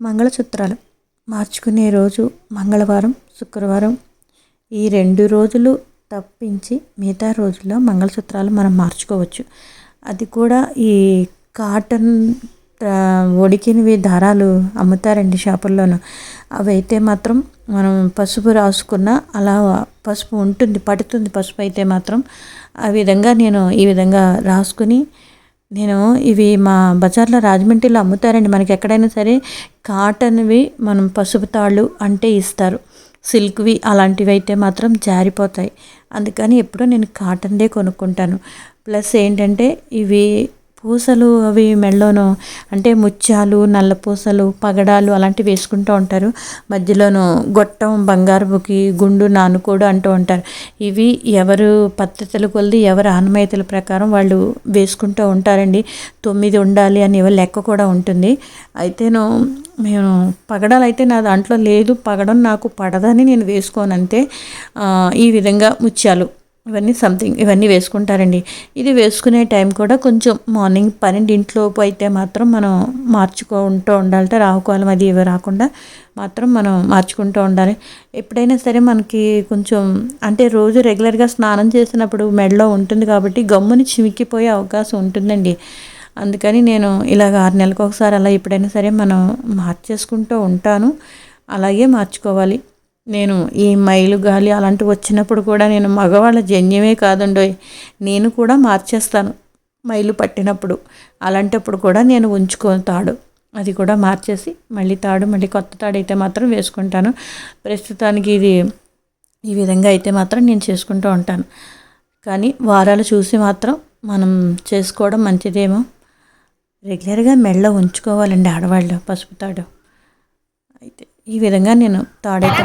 మంగళసూత్రాలు మార్చుకునే రోజు మంగళవారం శుక్రవారం ఈ రెండు రోజులు తప్పించి మిగతా రోజుల్లో మంగళసూత్రాలు మనం మార్చుకోవచ్చు. అది కూడా ఈ కాటన్ ఉడికినవి దారాలు అమ్ముతారండి షాపుల్లోనూ. అవి అయితే మాత్రం మనం పసుపు రాసుకున్న అలా పసుపు ఉంటుంది పడుతుంది పసుపు అయితే మాత్రం. ఆ విధంగా నేను ఈ విధంగా రాసుకుని నేను ఇవి మా బజార్లో రాజమండ్రిలో అమ్ముతారండి. మనకి ఎక్కడైనా సరే కాటన్వి మనం పసుపు తాళ్ళు అంటే ఇస్తారు. సిల్క్వి అలాంటివి అయితే మాత్రం జారిపోతాయి. అందుకని ఎప్పుడూ నేను కాటన్దే కొనుక్కుంటాను. ప్లస్ ఏంటంటే ఇవి పూసలు అవి మెడలోనూ అంటే ముత్యాలు నల్ల పూసలు పగడాలు అలాంటివి వేసుకుంటూ ఉంటారు. మధ్యలోనూ గొట్టం బంగారుకి గుండు నానుకోడు అంటూ ఉంటారు. ఇవి ఎవరు పద్ధతుల కొలిది ఎవరు ఆనమాయితీల ప్రకారం వాళ్ళు వేసుకుంటూ ఉంటారండి. తొమ్మిది ఉండాలి అని ఎవరి లెక్క కూడా ఉంటుంది. అయితేను నేను పగడాలు అయితే నా దాంట్లో లేదు పగడం నాకు పడదని నేను వేసుకోనంతే. ఈ విధంగా ముత్యాలు ఇవన్నీ సంథింగ్ ఇవన్నీ వేసుకుంటారండి. ఇది వేసుకునే టైం కూడా కొంచెం మార్నింగ్ పన్నెండింటిలోపు అయితే మాత్రం మనం మార్చుకుంటూ ఉండాలంటే రాహుకాలం అది ఇవి రాకుండా మాత్రం మనం మార్చుకుంటూ ఉండాలి. ఎప్పుడైనా సరే మనకి కొంచెం అంటే రోజు రెగ్యులర్గా స్నానం చేసినప్పుడు మెడలో ఉంటుంది కాబట్టి గమ్ముని చిమికిపోయే అవకాశం ఉంటుందండి. అందుకని నేను ఇలాగ ఆరు నెలలకు ఒకసారి అలా ఎప్పుడైనా సరే మనం మార్చేసుకుంటూ ఉంటాను. అలాగే మార్చుకోవాలి. నేను ఈ మైలు గాలి అలాంటివి వచ్చినప్పుడు కూడా నేను మగవాళ్ళ జన్యమే కాదండోయ్. నేను కూడా మార్చేస్తాను మైలు పట్టినప్పుడు. అలాంటప్పుడు కూడా నేను ఉంచుకోను తాడు. అది కూడా మార్చేసి మళ్ళీ తాడు మళ్ళీ కొత్త తాడు అయితే మాత్రం వేసుకుంటాను. ప్రస్తుతానికి ఇది ఈ విధంగా అయితే మాత్రం నేను చేసుకుంటూ ఉంటాను. కానీ వారాలు చూసి మాత్రం మనం చేసుకోవడం మంచిదేమో. రెగ్యులర్గా మెళ్ళ ఉంచుకోవాలండి ఆడవాళ్ళు పసుపు తాడు. అయితే ఈ విధంగా నేను తాడైతే